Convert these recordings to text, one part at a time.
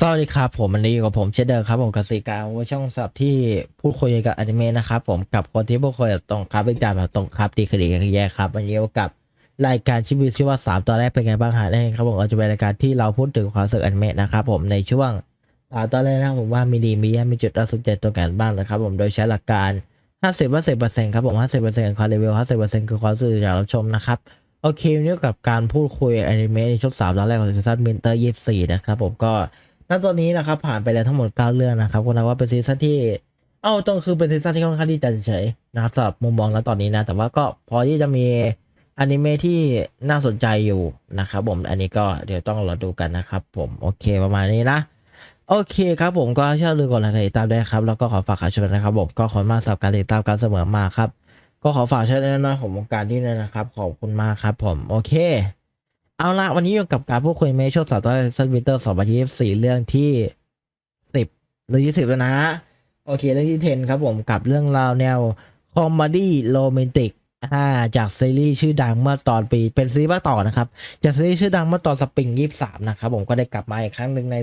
สวัสดีครับผมวันนี้อยู่กับผมเชดเดอร์ครับผมกสิกาว่าช่องสับที่พูดคุยกับอนิเมะนะครับผมกับคนที่พูดคุยตรงครับวิจารณ์แบบตรงครับตีคดีกันแย่ครับวันนี้อยู่กับรายการชิบิชื่อว่าสามตอนแรกเป็นไงบ้างฮะนั่ครับผมก็จะเป็นรายการที่เราพูดถึงความสึกอนิเมะนะครับผมในช่วงสามตอนแรกนะผมว่ามีดีมีแย่มีจุดน่าสนใจตัวกันบ้างนะครับผมโดยใช้หลักการ50ว่า10%ครับผม50%คือความรีวิว50%คือความสึกอยากรับชมนะครับโอเควันนี้กับการพูดคุยอนิเมะในช่วงสามตอนแรกของซีซั่นมินเตอร์ยี่สี่นะครับผมก็ ณตอนนี้นะครับผ่านไปแล้วทั้งหมด 9 เรื่องนะครับก็นับว่าเป็นซีซั่นที่ เอาตรงคือเป็นซีซั่นที่ค่อนข้างที่จะเฉยนะครับสำหรับมุมมองแล้วตอนนี้นะ แต่ว่าก็พอที่จะมีอนิเมะที่น่าสนใจอยู่นะครับผมอันนี้ก็เดี๋ยวต้องรอดูกันนะครับผมโอเคประมาณนี้นะโอเคครับผมก็เชื่อลืมกดไลค์ติดตามด้วยครับ แล้วก็ขอฝากข่าวชวนนะครับผมก็ขอบคุณมากสำหรับการติดตามการเสมอมาครับ ก็ขอฝากช่วยน้อยๆของวงการที่นี่นะครับ ขอบคุณมากครับผม โอเค เอาละวันนี้อยู่กับการพูดคุยเมช่วงสาวตอนซันวินเตอร์สองพันยี่สิบสี่เรื่องที่สิบเรื่องที่สิบแล้วนะ โอเค เรื่องที่10ครับผมกับเรื่องราวแนว คอมเมดี้โรแมนติกอ่าจากซีรีส์ชื่อดังเมื่อตอนปีเป็นซีรีส์ภาต่อนะครับ จากซีรีส์ชื่อดังเมื่อตอนสปริงยี่สามนะครับผมก็ได้กลับมาอีกครั้งหนึ่งใน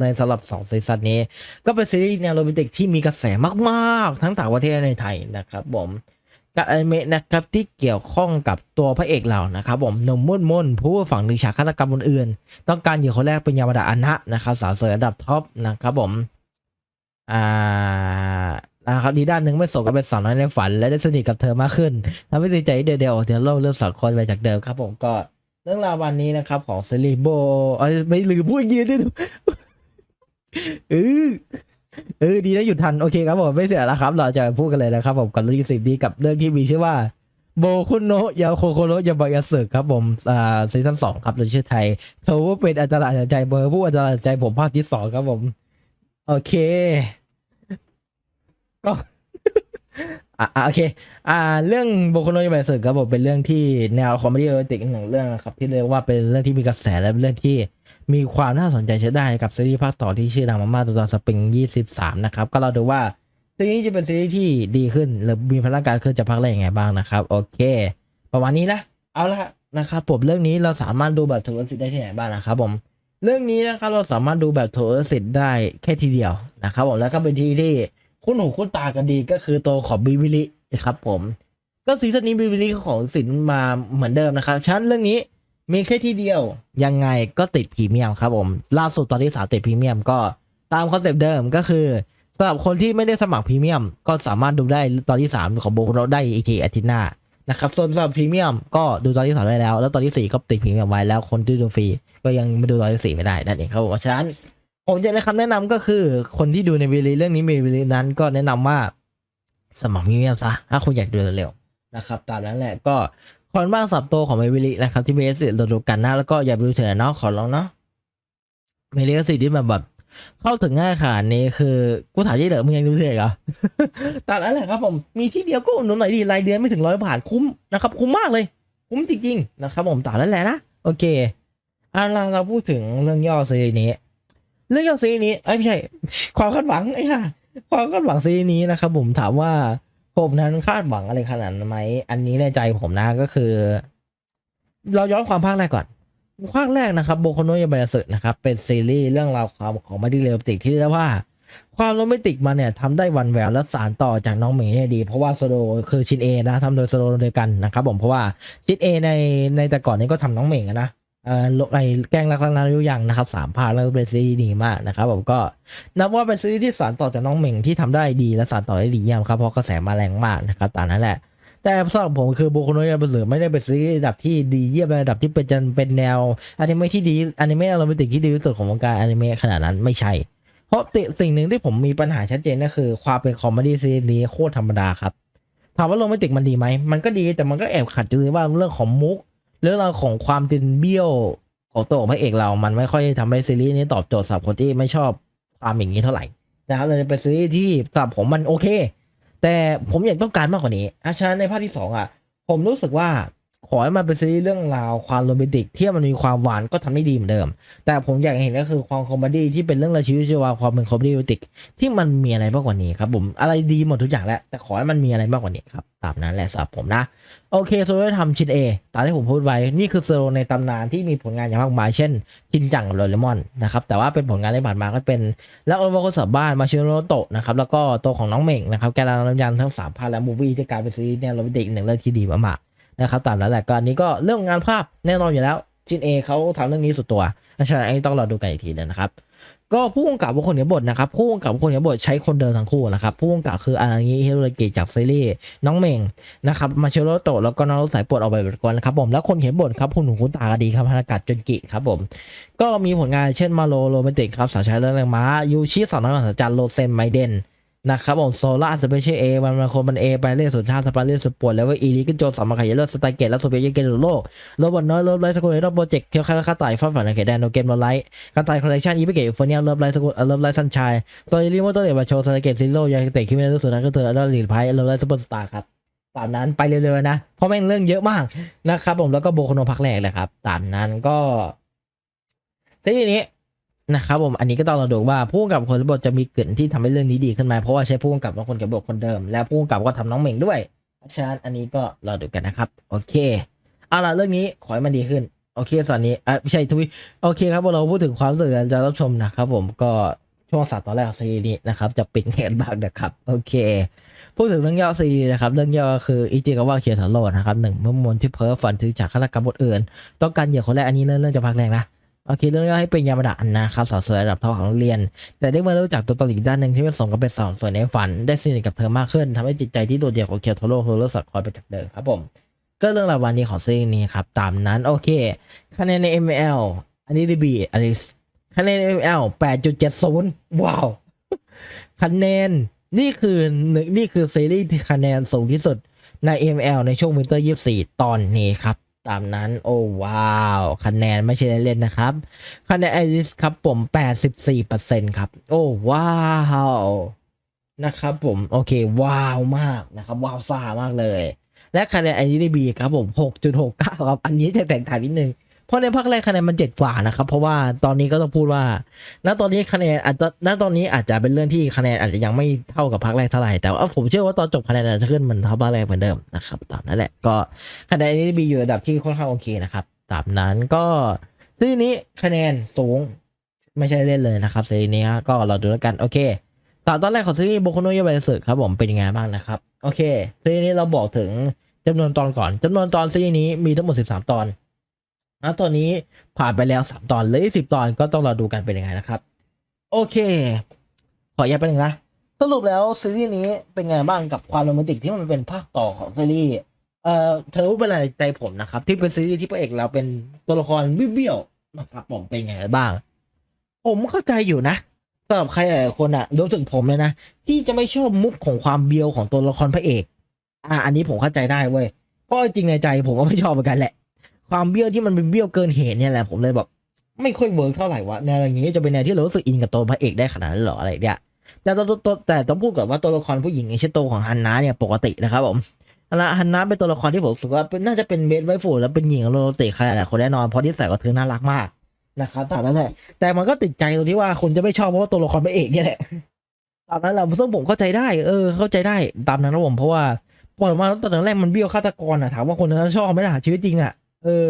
ในสำหรับสองซีซั่นนี้ ก็เป็นซีรีส์แนวโรแมนติกที่มีกระแสมาก ๆ ทั้งต่างประเทศและในไทยนะครับผม กับอนิเมะนะครับที่เกี่ยวข้องกับตัวพระเอกเรานะครับผมนุ่มมุ่นมุ่นผู้ฝั่งหนึ่งฉากฆาตกรรมคนอื่น ต้องการเหยื่อคนแรกเป็นยามาดาอันะนะครับสาวสวยระดับท็อปนะครับผมอ่านะครับดีด้านหนึ่งไม่สมกับเป็นสาวน้อยในฝัน และได้สนิทกับเธอมากขึ้นทำให้ดีใจเดียวเดียวเดี๋ยวเริ่มเริ่มสองคนไปจากเดิมครับผมก็เรื่องราววันนี้นะครับของซีรีโบเอ้ยไม่ลืมพูดย่างนี้ด้วยเออ เออดีนะหยุดทัน โอเคครับผมไม่เสียแล้วครับ เราจะพูดกันเลยนะครับผมกับเรื่องสิบดีกับเรื่องที่มีชื่อว่า โบคุโนะยาโคโคโนะยาบายาสึกครับผมอ่าซีซั่นสองครับโดยชื่อไทยเธอว่าเป็นอาจารย์อายใจเบอร์ผู้อาจารย์อายใจผมภาคที่สองครับผม โอเค ก็อะอะโอเค อ่า เรื่องโบโคโนะยาบายาสึกครับผมเป็นเรื่องที่แนวคอมเมดี้โรแมนติกหนึ่งเรื่องนะครับ ที่เรียกว่าเป็นเรื่องที่มีกระแสและเป็นเรื่องที่ มีความน่าสนใจใช้ได้กับซีรีส์ภาคต่อที่ชื่อดังมากๆตัวตอนสปริง 23 นะครับ ก็เราดูว่าซีรีส์จะเป็นซีรีส์ที่ดีขึ้น หรือมีพลังการขึ้นจากภาคแรยังไงบ้างนะครับ โอเค ประมาณนี้นะ เอาละนะครับผมเรื่องนี้เราสามารถดูแบบโทรสิทธิ์ได้ที่ไหนบ้างนะครับผมเรื่องนี้นะครับเราสามารถดูแบบโทรสิทธิ์ได้แค่ทีเดียวนะครับผมแล้วก็เป็นที่ที่คุ้นหูคุ้นตากันดีก็คือตัวของบิวิลินะครับผมก็ซีซั่นนี้บิวิลิของสินมาเหมือนเดิมนะครับฉะนันเรื่องนี้ มีแค่ที่เดียว ยังไงก็ติดพรีเมียมครับผม ล่าสุดตอนที่สามติดพรีเมียมก็ตามคอนเซปต์เดิมก็คือสำหรับคนที่ไม่ได้สมัครพรีเมียมก็สามารถดูได้ตอนที่ 3 ของโบโคโนะได้อีกทีอาทิตย์หน้านะครับส่วนสำหรับพรีเมียมก็ดูตอนที่3ได้แล้ว แล้วตอนที่ 4 ก็ติดพรีเมียมไว้แล้วคนที่ดูฟรีก็ยังไม่ดูตอนที่ 4 ไม่ได้นั่นเองครับผมฉะนั้นผมจะแนะคำแนะนำก็คือคนที่ดูในวีลีเรื่องนี้มีวีลีนั้นก็แนะนำว่าสมัครพรีเมียมซะถ้าคุณอยากดูเร็วๆนะครับตามนั้นแหละก็ ขอบคุณมากสับตัวของเมวิลินะครับที่เบสเราดูกันนะแล้วก็อย่าไปดูเถอะเนาะขอร้องเนาะเมลิก็สิ่งที่แบบแบบเข้าถึงง่ายขนาดนี้คือกูถามยี่เด๋อมึงยังดูเสียเหรอตามนั้นแหละครับผมมีที่เดียวก็อุดหนุนหน่อยดีรายเดือนไม่ถึงร้อยบาทคุ้มนะครับคุ้มมากเลย คุ้มจริงๆนะครับผมตามนั้นแหละนะโอเคอะเราเราพูดถึงเรื่องย่อซีนี้ เรื่องย่อซีนี้ไอ้ยไม่ใช่ความคาดหวังไอ้ห่าความคาดหวังซีนี้นะครับผมถามว่า ผมนั้นคาดหวังอะไรขนาดนั้นไหม อันนี้ในใจผมนะก็คือ เราย้อนความภาคแรกก่อนภาคแรกนะครับโบโคโนยาบายสึนะครับ เป็นซีรีส์เรื่องราวความของมาดิเรโรแมติกที่เรียกว่า ความโรแมนติกมาเนี่ยทำได้วันแววและสารต่อจากน้องเหมยได้ดี เพราะว่าโซโลคือชินเอนะทำโดยโซโลโดยกันนะครับผมเพราะว่าชินเอในในแต่ก่อนนี้ก็ทำน้องเหม่งนะ เอ่อไอแกล้งรักนายุยังนะครับสามภาคแล้วเป็นซีรีส์ดีมากนะครับผมก็นับว่าเป็นซีรีส์ที่สารต่อจากน้องเหม่งที่ทำได้ดีและสารต่อได้ดีเยี่ยมครับเพราะกระแสมาแรงมากนะครับตามนั้นแหละ แต่สำหรับผมคือบโคโนยาบะสึไม่ได้เป็นซีรีส์ระดับที่ดีเยี่ยมในระดับที่เป็นจันเป็นแนวอนิเมะที่ดีอนิเมะโรแมนติกที่ดีที่สุดของวงการอนิเมะขนาดนั้นไม่ใช่เพราะติสิ่งหนึ่งที่ผมมีปัญหาชัดเจนก็คือ ความเป็นคอมเมดี้ซีรีส์นี้โคตรธรรมดาครับถามว่าโรแมนติกมันดีไหม มันก็ดีแต่มันก็แอบขัดอยู่ที่ว่าเรื่องของมุก เรื่องราวของความดินเบี้ยวของตัวของพระเอกเรามันไม่ค่อยทำให้ซีรีส์นี้ตอบโจทย์สำหรับคนที่ไม่ชอบความอย่างนี้เท่าไหร่นะครับเลยเป็นซีรีส์ที่สำหรับผมมันโอเค แต่ผมอยากต้องการมากกว่านี้อาชาในภาคที่สองอะ ผมรู้สึกว่า ขอให้มันเป็นซีรีส์เรื่องราวความโรแมนติกที่มันมีความหวานก็ทำได้ดีเหมือนเดิม แต่ผมอยากเห็นก็คือความคอมเมดี้ที่เป็นเรื่องราวชีวิตชีวาความเป็นคอมเมดี้โรแมนติกที่มันมีอะไรมากกว่านี้ครับผมอะไรดีหมดทุกอย่างแหละแต่ขอให้มันมีอะไรมากกว่านี้ครับตามนั้นแหละสำหรับผมนะ โอเคโซโลทำชิ้น A ตามที่ผมพูดไว้นี่คือโซโลในตำนานที่มีผลงานอย่างมากมายเช่นจินจังกับโดเรมอนนะครับแต่ว่าเป็นผลงานที่ผ่านมาก็เป็นแล้วโอโวโกสับบ้านมาชิโนโตะนะครับแล้วก็ตัวของน้องเม่งนะครับแกลาลำยันทั้งสามภาคและมูวี่ที่กลายเป็นซีรีส์แนวโรแมนติกหนึ่งเรื่องที่ดีมาก นะครับตามนั้นแหละก็อันนี้ก็เรื่องงานภาพแน่นอนอยู่แล้วจิน A เขาทำเรื่องนี้สุดตัวเพราะฉะนั้นอันนี้ต้องรอดูกันอีกทีนึงนะครับก็ผู้กำกับบุคคลเขียนบทนะครับผู้กำกับบุคคลเขียนบทใช้คนเดิมทั้งคู่นะครับผู้กำกับคืออารางิฮิโรกิจากซีรีส์น้องเมงนะครับมาเชโรโตะแล้วก็น้องสายปวดออกไปก่อนนะครับผมแล้วคนเขียนบทครับคุณหนูคุณตาก็ดีครับพนากาศจนกิครับผมก็มีผลงานเช่นมาโลโรแมนติกครับสาวใช้เรื่องแรงม้ายูชิสอนนักสัจจันโรเซนไมเดน นะครับผมโซล่าสเปเชียลเอมันมันคนมันเอไปเล่นสุดท่าสปาเล่นสปอร์ตแล้วว่าอีลิกโจสามาขยายเลือดสไตเกตและโซเปียเกนโลกโรบอทน้อยเลิฟไลท์สกุลเลตโปรเจกต์เคียวคาราคาต่ายฟ้าฝันในเขตแดนโนเกมโนไลท์การต่คอลเลคชันอีพิเกตโฟเนียเลิฟไลท์สกุลเลิฟไลท์ซันชัยตัวรีโมโตเดบาโชสไตเกตซิโร่ยาเตะคิมิเนสุดท้ายก็เธอแล้วลีดไพเลิฟไลท์ซูเปอร์สตาร์ครับตามนั้นไปเร็วๆนะเพราะแม่งเรื่องเยอะมากนะครับผมแล้วก็โบโคโนพักแรกเลยครับตามนั้นก็ซีรีส์นี้ นะครับผมอันนี้ก็ต้องเราดูว่าผู้กำกับคนบทจะมีเกลิ่นที่ทำให้เรื่องนี้ดีขึ้นไหมเพราะว่าใช้ผู้กำกับและคนเขียนบทคนเดิม และผู้กำกับก็ทำน้องเหม่งด้วยฉะนั้นอันนี้ก็รอดูกันนะครับ โอเคเอาล่ะเรื่องนี้ขอให้มันดีขึ้น โอเคส่วนนี้อะไม่ใช่ทุยโอเคครับเราพูดถึงความรู้สึกการจะรับชมนะครับผมก็ช่วงสัตว์ตอนแรกซีรีส์นี้นะครับจะปิดเงนบ้างนะครับโอเคพูดถึงเรื่องย่อซีรีส์นะครับเรื่องย่อคืออิจิกาวะเคียทาโร่นะครับหนึ่งเมื่อมนที่เพ้อฝันถึงจากฆาตกรรมบทอื่น ต้องการเหยื่อคนแรกอันนี้เรื่องเรื่องจะพักแรงนะ โอเคเรื่องย่อให้เป็นยามาดะอันนะครับสาวสวยระดับเท่าของโรงเรียน แต่ได้มารู้จักตัวตนอีกด้านหนึ่งที่ไม่สมกับเป็นสาวสวยในฝัน ได้สนิทกับเธอมากขึ้นทำให้จิตใจที่โดดเดี่ยวของเคียวโทโร่เลิกสักคอยไปจากเดิมครับผม ก็เรื่องราววันนี้ของซีรีส์นี้ครับ ตามนั้นโอเคคะแนนใน ML อันนี้ดีบีอันนี้คะแนนใน ML 8.70 ว้าวคะแนนนี่คือหนึ่งนี่คือซีรีส์ที่คะแนนสูงที่สุดใน ML ในช่วงวินเตอร์24 ตอนนี้ครับ ตามนั้น โอ้ว้าว คะแนนไม่ใช่เล่นๆนะครับ คะแนนไอริสครับผม 84%ครับ โอ้ว้าวนะครับผมโอเคว้าวมากนะครับว้าวซ่ามากเลย และคะแนนไอริสบีครับผม 6.69 ครับ อันนี้จะแตกต่างนิดนึง เพราะในภาคแรกคะแนนมันเจ็ดกว่านะครับเพราะว่าตอนนี้ก็ต้องพูดว่า ณตอนนี้คะแนนอาจจะณตอนนี้อาจจะเป็นเรื่องที่คะแนนอาจจะยังไม่เท่ากับภาคแรกเท่าไหร่แต่ว่าผมเชื่อว่าตอนจบคะแนนอาจจะขึ้นเหมือนเท่าภาคแรกเหมือนเดิมนะครับตามนั้นแหละก็คะแนน IDB อยู่ระดับที่ค่อนข้างโอเคนะครับตามนั้นก็ซีนี้คะแนนสูงไม่ใช่เล่นเลยนะครับซีนี้ก็เราดูแล้วกันโอเคตอนตอนแรกของซีรีส์โบโคโนยาเบสึครับผมเป็นยังไงบ้างนะครับ โอเคซีรีส์นี้เราบอกถึงจำนวนตอนก่อนจำนวนตอนซีรีส์นี้มีทั้งหมด 13 ตอน แล้วตอนนี้ผ่านไปแล้ว 3 ตอนเหลืออีก10ตอนก็ต้องรอดูกันเป็นยังไงนะครับ โอเค ขอแยกไปหนึ่งนะ สรุปแล้วซีรีส์นี้เป็นไงบ้างกับความโรแมนติกที่มันเป็นภาคต่อของซีรีส์เอ่อเธอรู้เป็นอะไรใจผมนะครับ ที่เป็นซีรีส์ที่พระเอกเราเป็นตัวละครเบี้ยวนะครับผมเป็นไงบ้าง ผมเข้าใจอยู่นะสำหรับใครหลายคนอะรวมถึงผมเลยนะที่จะไม่ชอบมุกของความเบี้ยวของตัวละครพระเอก อ่า อันนี้ผมเข้าใจได้เว้ยเพราะจริงในใจผมก็ไม่ชอบเหมือนกันแหละ ความเบี้ยวที่มันเป็นเบี้ยวเกินเหตุเนี่ยแหละผมเลยแบบไม่ค่อยเวิร์กเท่าไหร่วะแนวอย่างนี้จะเป็นแนวที่เรารู้สึกอินกับตัวพระเอกได้ขนาดนั้นหรออะไรเนี่ยแต่ตัวตัวแต่ต้องพูดก่อนว่าตัวละครผู้หญิงอย่างเช่นตัวของฮันนาเนี่ยปกตินะครับผมฮันนาฮันนาเป็นตัวละครที่ผมรู้สึกว่าน่าจะเป็นเบสไวฟูแล้วเป็นหญิงโรแมนติใครหลายคนแน่นอนเพราะนิสัยก็เธอน่ารักมากนะครับต่นั่นแหละแต่มันก็ติดใจตรงที่ว่าคนจะไม่ชอบเพราะว่าตัวละครพระเอกเนี่ยแหละตามนั้นแหละซึ่งผมเข้าใจได้ เออ เข้าใจได้ตามนั้นนะผมเพราะว่าปล่อยมาแล้วตอนแรกมันเบี้ยวฆาตกรอะถามว่าคนจะชอบไหมล่ะชีวิตจริงอะ เออ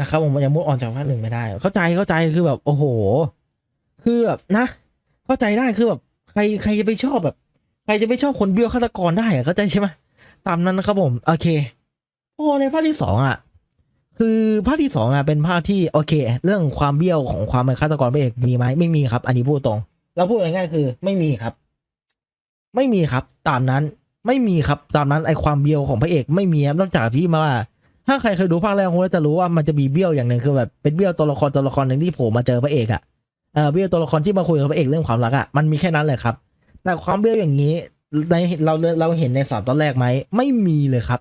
นะครับผมยังมุดออนจากภาคหนึ่งไม่ได้ เข้าใจเข้าใจคือแบบโอ้โห คือแบบนะ เข้าใจได้คือแบบ ใครใครจะไปชอบแบบ ใครจะไปชอบคนเบี้ยวฆาตกรได้อะเข้าใจใช่ไหมตามนั้นนะครับผม โอเคพอในภาคที่สองอะ คือภาคที่สองอะเป็นภาคที่โอเค เรื่องความเบี้ยวของความเป็นฆาตกรพระเอกมีไหมไม่มีครับ อันนี้พูดตรงเราพูดง่ายๆคือ ไม่มีครับ ไม่มีครับ ตามนั้นไม่มีครับ ตามนั้นไอความเบี้ยวของพระเอกไม่มีครับนอกจากที่มาว่า ถ้าใครเคยดูภาคแรกคงจะรู้ว่ามันจะมีเบี้ยวอย่างหนึ่งคือแบบเป็นเบี้ยวตัวละครตัวละครหนึ่งที่โผล่มาเจอพระเอกอะเออเบี้ยวตัวละครที่มาคุยกับพระเอกเรื่องความรักอะมันมีแค่นั้นเลยครับ แต่ความเบี้ยวอย่างนี้ในเราเราเห็นในสอบตอนแรกไหมไม่มีเลยครับ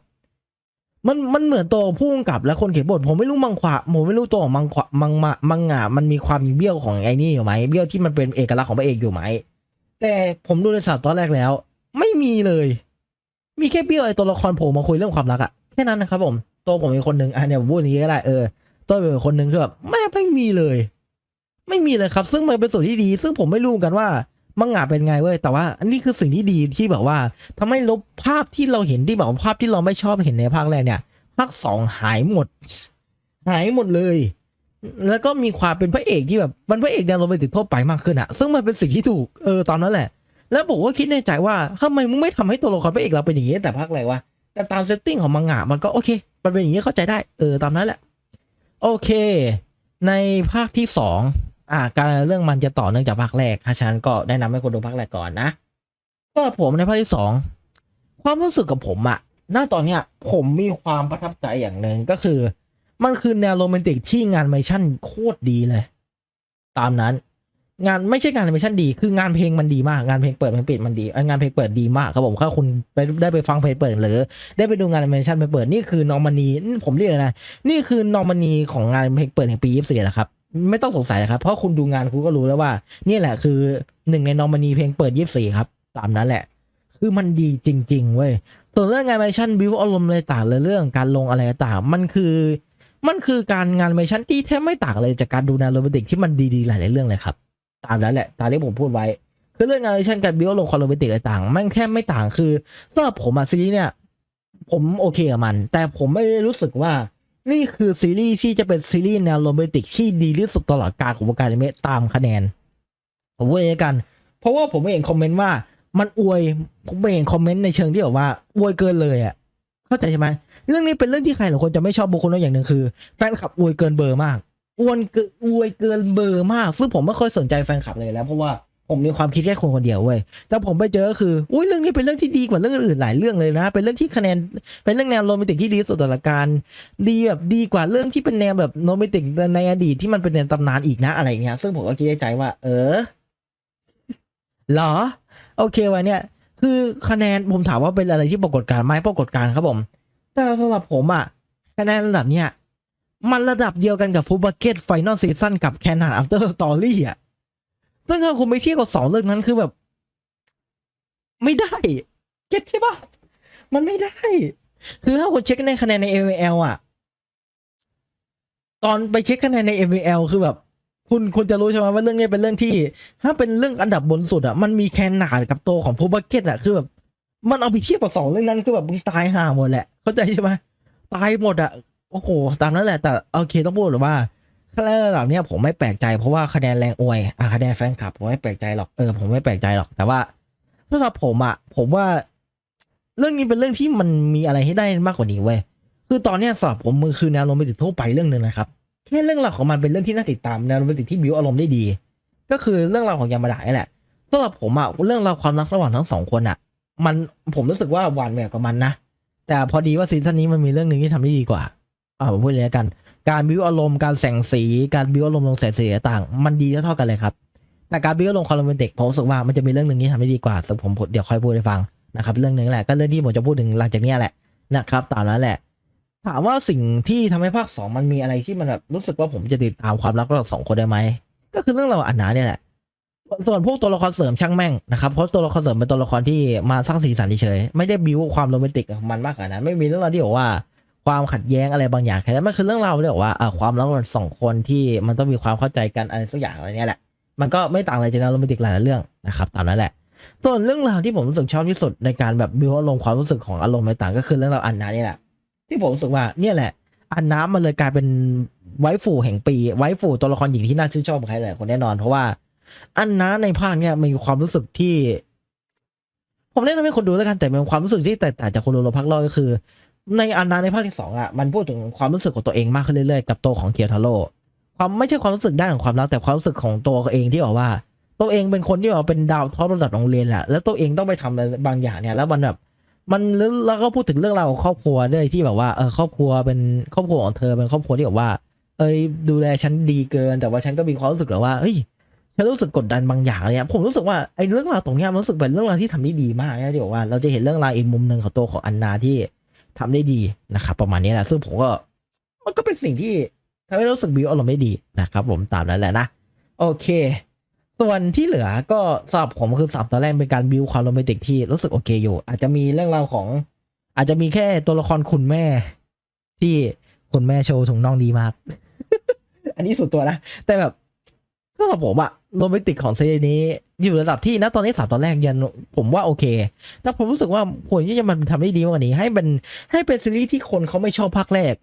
มันมันเหมือนตัวผู้กำกับและคนเขียนบทผมไม่รู้มังควาผมไม่รู้ตัวของมังความังมามังงะมันมีความเบี้ยวของไอ้นี่อยู่ไหมเบี้ยวที่มันเป็นเอกลักษณ์ของพระเอกอยู่ไหมแต่ผมดูในสอบตอนแรกแล้ว ไม่มีเลย มีแค่เบี้ยวไอ้ตัวละครโผล่มาคุยเรื่องความรักอะแค่นั้นนะครับผม ตัวผมเป็นคนหนึ่งอะเนี่ยผมพูดอย่างนี้ก็ได้เออตัวผมเป็นคนหนึ่งคือแบบแม่ไม่มีเลย ไม่มีเลยครับ ซึ่งมันเป็นส่วนที่ดี ซึ่งผมไม่รู้เหมือนกันว่ามังงะเป็นไงเว้ยแต่ว่าอันนี้คือสิ่งที่ดีที่แบบว่าทำให้ลบภาพที่เราเห็นที่แบบภาพที่เราไม่ชอบเห็นในภาคแรกเนี่ยภาคสองหายหมด หายหมดเลย แล้วก็มีความเป็นพระเอกที่แบบมันพระเอกแนวโรแมนติกทั่วไปมากขึ้นอะซึ่งมันเป็นสิ่งที่ถูกเออตอนนั้นแหละ แล้วผมก็คิดในใจว่าทำไมมึงไม่ทำให้ตัวละครพระเอกเราเป็นอย่างนี้แต่ภาคแรกวะแต่ตามเซตติ้งของมังงะมันก็โอเค มันเป็นอย่างนี้เข้าใจได้ เออ ตามนั้นแหละ โอเค ในภาคที่สองอ่า การเรื่องมันจะต่อเนื่องจากภาคแรกถ้าฉะนันก็แนะนำให้คนดูภาคแรกก่อนนะก็ผมในภาคที่สองความรู้สึกกับผมอะณตอนเนี้ย ผมมีความประทับใจอย่างหนึ่งก็คือ มันคือแนวโรแมนติกที่งานแอนิเมชั่นโคตรดีเลย ตามนั้น งานไม่ใช่งานแอนิเมชันดี คืองานเพลงมันดีมาก งานเพลงเปิดเพลงปิดมันดีเอ้ยงานเพลงเปิดดีมากครับผมถ้าคุณไปได้ไปฟังเพลงเปิดหรือได้ไปดูงานแอนิเมชันไปเปิดนี่คือนอร์มานีผมเรียกเลยนะ นี่คือนอร์มานีของงานเพลงเปิดแห่งปียี่สิบนะครับ ไม่ต้องสงสัยนะครับ เพราะคุณดูงานคุณก็รู้แล้วว่า นี่แหละคือหนึ่งในนอร์มานีเพลงเปิดยี่สิบครับ ตามนั้นแหละ คือมันดีจริง ๆ เว้ย ส่วนเรื่องงานแอนิเมชันบิวอารมณ์อะไรต่างเลยเรื่องการลงอะไรต่างมันคือมันคือการงานแอนิเมชันที่แทบไม่ต่างเลยจากการดูแนวโรแมนติกที่มันดีๆหลาย ๆเรื่องเลยครับ ตามนั้นแหละ ตามที่ผมพูดไว้ คือเรื่องงานเช่นการบิวลงคอมโรแมนติกอะไรต่างมันแค่ไม่ต่างคือสำหรับผมอะซีรีส์เนี่ย ผมโอเคกับมัน แต่ผมไม่ได้รู้สึกว่า นี่คือซีรีส์ที่จะเป็นซีรีส์แนวโรแมนติกที่ดีที่สุดตลอดกาลของวงการอนิเมะตามคะแนน ผมพูดอย่างนี้กัน เพราะว่าผมไม่เห็นคอมเมนต์ว่ามันอวยผมไม่เห็นคอมเมนต์ในเชิงที่แบบว่าอวยเกินเลยอะเข้าใจใช่ไหมเรื่องนี้เป็นเรื่องที่ใครหลายคนจะไม่ชอบบุคคลอย่างหนึ่งคือแฟนคลับอวยเกินเบอร์มาก อวยเกินอวยเกินเบอร์มาก ซึ่งผมไม่ค่อยสนใจแฟนคลับเลยแล้ว เพราะว่าผมมีความคิดแค่คนคนเดียวเว้ยแต่ผมไปเจอก็คืออุ้ยเรื่องนี้เป็นเรื่องที่ดีกว่าเรื่องอื่นหลายเรื่องเลยนะ เป็นเรื่องที่คะแนน เป็นเรื่องแนวโรแมนติกที่ดีสุดตลอดการดีแบบดีกว่าเรื่องที่เป็นแนวแบบโรแมนติกในอดีตที่มันเป็นแนวตำนานอีกนะอะไรเงี้ย ซึ่งผมก็คิดในใจว่า เออหรอ โอเควะเนี่ย คือคะแนนผมถามว่าเป็นอะไรที่ปรากฏการณ์ไหมปรากฏการณ์ครับผม แต่สำหรับผมอะคะแนนระดับเนี้ย มันระดับเดียวกันกับฟูบักเก็ตไฟนอลซีซั่นกับแคนนานอัปเตอร์สตอรี่อะซึ่งถ้าคุณไปเทียบกับสองเรื่องนั้นคือแบบ ไม่ได้ เก็ตใช่ปะมันไม่ได้ คือถ้าคุณเช็คในคะแนนใน ML อะ ตอนไปเช็คคะแนนใน ML คือแบบ คุณคุณจะรู้ใช่ไหมว่าเรื่องนี้เป็นเรื่องที่ ถ้าเป็นเรื่องอันดับบนสุดอะ มันมีแคนนาดกับโตของฟูบักเก็ตอะคือแบบ มันเอาไปเทียบกับสองเรื่องนั้นคือแบบมึงตายห่าหมดแหละเข้าใจใช่ไหมตายหมดอะ โอ้โหตามนั้นแหละแต่โอเคต้องพูดเลยว่าคะแนนระดับเนี้ยผมไม่แปลกใจเพราะว่าคะแนนแรงอวยอะคะแนนแฟนคลับผมไม่แปลกใจหรอกเออผมไม่แปลกใจหรอกแต่ว่าสำหรับผมอะผมว่า เรื่องนี้เป็นเรื่องที่มันมีอะไรให้ได้มากกว่านี้เว้ยคือตอนเนี้ยสำหรับผมมือคือแนวโรแมนติกทั่วไปเรื่องหนึ่งนะครับแค่เรื่องราวของมันเป็นเรื่องที่น่าติดตามแนวโรแมนติกที่บิวอารมณ์ได้ดี ก็คือเรื่องราวของยามาดะนี่แหละสำหรับผมอะเรื่องราวความรักระหว่างทั้งสองคนอะ มันผมรู้สึกว่าหวานแหววกับมันนะแต่พอดีว่าซีซั่นนี้มันมีเรื่องหนึ่งที่ทำได้ดีกว่า อ่าผมพูดเลยละกัน การบิวอารมณ์การแสงสี การบิวอารมณ์ลงแสงสีต่าง มันดีเท่ากันเลยครับ แต่การบิวอารมณ์ความโรแมนติกผมรู้สึกว่ามันจะมีเรื่องหนึ่งที่ทำได้ดีกว่าซึ่งผมเดี๋ยวค่อยพูดให้ฟังนะครับเรื่องหนึ่งแหละก็เรื่องที่ผมจะพูดถึงหลังจากเนี้ยแหละนะครับตามนั้นแหละ ถามว่าสิ่งที่ทำให้ภาคสองมันมีอะไรที่มันแบบรู้สึกว่าผมจะติดตามความรักระหว่างสองคนได้ไหมก็คือเรื่องเราอันนาเนี่ยแหละส่วนพวกตัวละครเสริมช่างแม่งนะครับเพราะตัวละครเสริมเป็นตัวละครที่มาสร้างสีสันเฉยไม่ได้บิวความโรแมนติกมันมากกว่านั้นไม่มีเรื่องราวที่บอกว่า ความขัดแย้งอะไรบางอย่างแค่นั้นมันคือเรื่องราวที่บอกว่าอ่าความรักระหว่างสองคนที่มันต้องมีความเข้าใจกันอะไรสักอย่างอะไรเนี้ยแหละมันก็ไม่ต่างอะไรจากนวโรแมนติกหลายเรื่องนะครับตามนั้นแหละส่วนเรื่องราวที่ผมรู้สึกชอบที่สุดในการแบบบิวอารมณ์ความรู้สึกของอารมณ์ต่างก็คือเรื่องราวอันนานี่แหละ ที่ผมรู้สึกว่าเนี่ยแหละ อันน้ำมันเลยกลายเป็นไวฟูแห่งปี ไวฟูตัวละครหญิงที่น่าชื่นชอบของใครหลายคนแน่นอน เพราะว่าอันน้าในภาคเนี่ยมีความรู้สึกที่ ผมแนะนำให้คนดูแล้วกันแต่เป็นความรู้สึกที่แตกต่างจากคนดูในภาคแรกก็คือ ในอันนาในภาคที่สองอะมันพูดถึงความรู้สึกของตัวเองมากขึ้นเรื่อยๆกับตัวของเคียวทาโร่ความไม่ใช่ความรู้สึกด้านของความรักแต่ความรู้สึกของตัวเองที่บอกว่า ตัวเองเป็นคนที่แบบว่าเป็นดาวท็อประดับโรงเรียนแหละแล้วตัวเองต้องไปทำอะไรบางอย่างเนี่ยแล้วมันแบบมันแล้วแล้วก็พูดถึงเรื่องราวของครอบครัวด้วยที่แบบว่าเออครอบครัวเป็นครอบครัวของเธอเป็นครอบครัวที่แบบว่า เอ้ยดูแลฉันดีเกิน แต่ว่าฉันก็มีความรู้สึกแบบว่าเฮ้ยฉันรู้สึกกดดันบางอย่างเนี่ยผมรู้สึกว่าไอ้เรื่องราวตรงเนี้ยมันรู้สึกเป็นเรื่องราวที่ทำได้ดีมากนะที่บอกว่าเราจะเห็นเรื่องราวอีกมุมหนึ่งของตัวของอันนาที่ ทำได้ดีนะครับประมาณนี้แหละซึ่งผมก็มันก็เป็นสิ่งที่ทำให้รู้สึกบิวอารมณ์ได้ดีนะครับผมตามนั้นแหละนะ โอเค ส่วนที่เหลือก็สำหรับผมคือสับตอนแรกเป็นการบิวความโรแมนติกที่รู้สึกโอเคอยู่ อาจจะมีเรื่องราวของ อาจจะมีแค่ตัวละครคุณแม่ ที่คุณแม่โชว์ถุงน่องดีมาก อันนี้ส่วนตัวนะ แต่แบบ หรับผมอะโรแมนติกของซีรีส์นี้ อยู่ระดับที่นะตอนนี้สามตอนแรกยันผมว่าโอเค แต่ผมรู้สึกว่าควรที่จะมันทำได้ดีกว่านี้ ให้เป็นให้เป็นซีรีส์ที่คนเขาไม่ชอบภาคแรก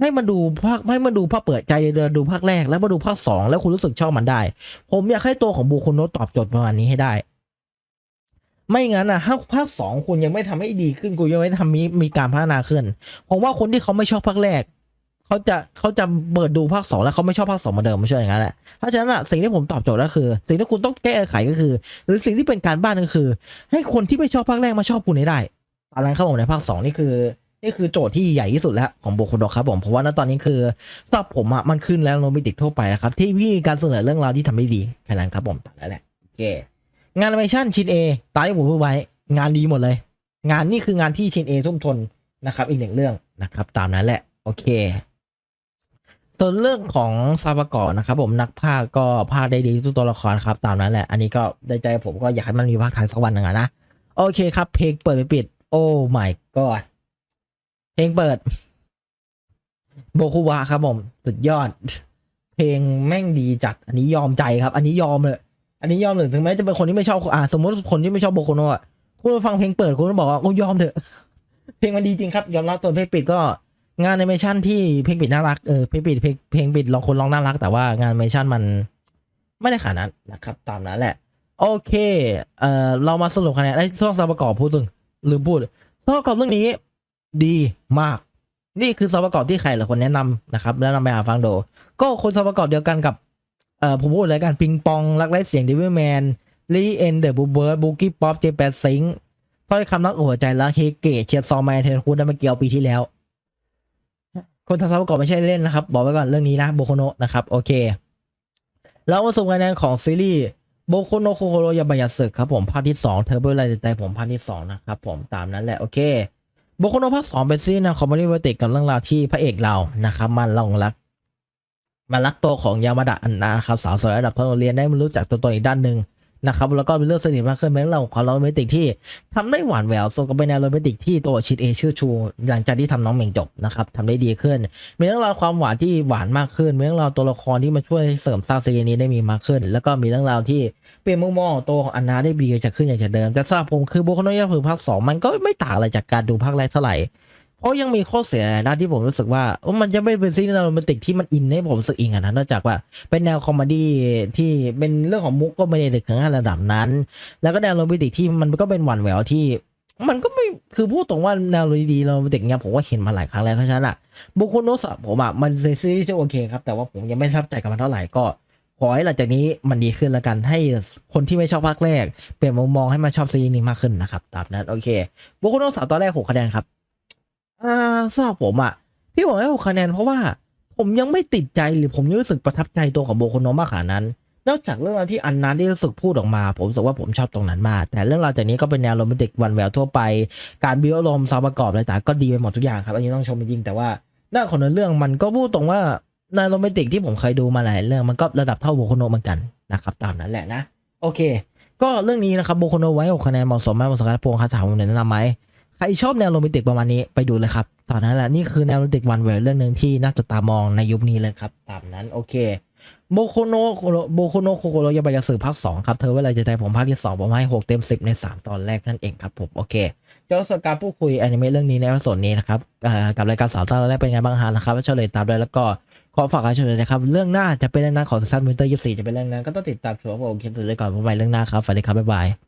ให้มันดูภาคให้มันดูภาคเปิดใจเดินดูภาคแรก แล้วมาดูภาคสองแล้วคุณรู้สึกชอบมันได้ ผมอยากให้ตัวของบูคุโนตอบโจทย์ประมาณนี้ให้ได้ ไม่งั้นอะถ้าภาคสองคุณยังไม่ทำให้ดีขึ้นคุณยังไม่ทำมีมีการพัฒนาขึ้นผมว่าคนที่เขาไม่ชอบภาคแรก เขาจะเขาจะเปิดดูภาคสองแล้วเขาไม่ชอบภาคสองมือนเดิมไม่ใช่อย่างนั้นแหละเพราะฉะนั้นอะสิ่งที่ผมตอบโจทย์ก็คือ สิ่งที่คุณต้องแก้ไขก็คือ หรือสิ่งที่เป็นการบ้านก็คือ ให้คนที่ไม่ชอบภาคแรกมาชอบคุณให้ได้ตามนั้นครับผมในภาคสองนี่คือนี่คือโจทย์ที่ใหญ่ที่สุดแล้วของโบโคโดครับผมเพราะว่าณตอนนี้คือสำหรับผมอะมันขึ้นแล้วโรแมนติกทั่วไปนะครับที่มีการเสนอเรื่องราวที่ทำได้ดีแค่นั้นครับผมตามนั้นแหละโอเคงานแอนิเมชันชิ้น A ตามที่ผมพูดไว้งานดีหมดเลย งานนี่คืองานที่ชิ้น A ทุ่มทนนะครับอีกหนึ่งเรื่องนะครับตามนั้นแหละ โอเค ส่วนเรื่องของซาบะกาะนะครับผมนักพากย์ก็พากย์ได้ดีทุกตัวละครครับตามนั้นแหละ อันนี้ก็ในใจผมก็อยากให้มันมีภาคไทยสักวันหนึ่งอะนะ โอเคครับ เพลงเปิดไปปิด โอ้ my god เพลงเปิด โบคุวะครับผม สุดยอด เพลงแม่งดีจัด อันนี้ยอมใจครับ อันนี้ยอมเลย อันนี้ยอมเลยถึงแม้จะเป็นคนที่ไม่ชอบอ่าสมมติคนที่ไม่ชอบโบโคโนะคุณฟังเพลงเปิดคุณบอกว่าโอ้ยอมเถอะเพลงมันดีจริงครับ ยอมรับตัวเพลงปิดก็ งานแอนิเมชันที่เพลงปิดน่ารักเออเพลงปิดเพลงเพลงปิดลองคนร้องน่ารัก แต่ว่างานแอนิเมชันมันไม่ได้ขนาดนั้นนะครับ ตามนั้นแหละ โอเคเอ่อเรามาสรุปคะแนนไอ้ช่วงสาวประกอบพูดถึงลืมพูดสาวประกอบเรื่องนี้ดีมาก นี่คือสาวประกอบที่ใครหลายคนแนะนำนะครับแล้วนำไปหาฟังดูก็คนสาวประกอบเดียวกันกับเอ่อผมพูดเลยกันปิงปองรักไร้เสียงเดวิแมนลีเอ็นเดอะบูเบิร์ดบูกี้ป๊อปเจแปดซิงถ้อยคำนักหัวใจรักเฮเกตเชียร์ซอมแมนเทนคูดได้มาเกี่ยวปีที่แล้ว คนทำสาวประกอบไม่ใช่เล่นนะครับ บอกไว้ก่อนเรื่องนี้นะโบโคโนะนะครับ โอเค แล้วมาสู่คะแนนของซีรีส์โบโคโนโคโคโรยาบายาสึกครับผมภาคที่2เทอร์เบอร์ไลท์ใจผมภาคที่ 2 นะครับผมตามนั้นแหละ โอเคโบโคโนภาค2เป็นซีรีส์แนวคอมเมดี้โรแมนติกกับเรื่องราวที่พระเอกเรานะครับมันหลงรักมารักตัวของยามาดะอันนะครับสาวสวยระดับโรงเรียนได้มารู้จักตัวตนอีกด้านหนึ่ง นะครับแล้วก็เป็นเรื่องสนิทมากขึ้นเป็นเรื่องราวของโรแมนติกที่ทำได้หวานแหววส่งกับเป็นแนวโรแมนติกที่ตัวชิดเอชื่อชู หลังจากที่ทำน้องเหม่งจบนะครับทำได้ดีขึ้น มีเรื่องราวความหวานที่หวานมากขึ้นมีเรื่องราวตัวละครที่มาช่วยเสริมสร้างซีรีส์นี้ได้มีมากขึ้น แล้วก็มีเรื่องราวที่เปลี่ยนมุมมองตัวของอันนาได้ดีจากขึ้นอย่างจากเดิมแต่สำหรับผมคือโบคโนยาผือภาคสองมันก็ไม่ต่างอะไรจากการดูภาคแรกเท่าไหร่ เพราะยังมีข้อเสียหลายด้านที่ผมรู้สึกว่ามันจะไม่เป็นซีรีส์โรแมนติกที่มันอินให้ผมรู้สึกอินอะนะนอกจากว่าเป็นแนวคอมเมดี้ที่เป็นเรื่องของมุกก็ไม่ได้ถึงขนระดับนั้น แล้วก็แนวโรแมนติกที่มันก็เป็นหวานแหววที่มันก็ไม่คือพูดตรงว่าแนวดีๆโรแมนติกเนี่ยผมว่าเห็นมาหลายครั้งแล้วเพราะฉะนั้นอะบุคคลโนสผมอะมันซีรีส์ที่โอเคครับ แต่ว่าผมยังไม่ประทับใจกับมันเท่าไหร่ก็ ขอให้หลังจากนี้มันดีขึ้นแล้วกันให้คนที่ไม่ชอบภาคแรก เปลี่ยนมุมมองให้มาชอบซีรีส์นี้มากขึ้นนะครับตามนั้นโอเคบุคคลโนสตอนแรกหกคะแนนครับ อ่าสำหรับผมอะที่ผมให้หกคะแนนเพราะว่าผมยังไม่ติดใจหรือผมยังรู้สึกประทับใจตัวของโบโคโนมากขนาดนั้น นอกจากเรื่องราวที่อันนั้นที่รู้สึกพูดออกมา ผมรู้สึกว่าผมชอบตรงนั้นมาก แต่เรื่องราวจากนี้ก็เป็นแนวโรแมนติกวันแหววทั่วไป การบิวอารมณ์ซาวประกอบอะไรต่างก็ดีไปหมดทุกอย่างครับ อันนี้ต้องชมจริงแต่ว่าด้าของเนื้อเรื่องมันก็พูดตรงว่าในโรแมนติกที่ผมเคยดูมาหลายเรื่องมันก็ระดับเท่าโบโคโนเหมือนกันนะครับตามนั้นแหละนะ โอเค ก็เรื่องนี้นะครับโบโคโนไว้หกคะแนนเหมาะสมไหมเหมาะสมกับพวงคาถาผมแนะนำไหม ใครชอบแนวโรแมนติกประมาณนี้ไปดูเลยครับ ตอนนั้นแหละนี่คือแนวโรแมนติกวันเวลเรื่องหนึ่งที่น่าจะตามองในยุคนี้เลยครับ ตามนั้นโอเคโบโคโนะโบโคโนะโคโคโรยาบายาสึภาคสองครับ เธอเวลาจะใจผมภาคที่สองผมให้หกเต็มสิบในสามตอนแรกนั่นเองครับผม โอเค เจ้าสการพูดคุยแอนิเมะเรื่องนี้ในวันสดนี้นะครับกับรายการสาวตอนแรกเป็นไงบ้างฮะนะครับเฉลยตามด้วยแล้วก็ขอฝากกันเฉลยนะครับ เรื่องหน้าจะเป็นเรื่องหน้าของซีซั่นวินเตอร์ยี่สิบสี่จะเป็นเรื่องนั้นก็ต้องติดตามชมผมเขียนสื่อเลยก่อนผมไปเรื่องหน้าครับสวัสดีครับบ๊ายบาย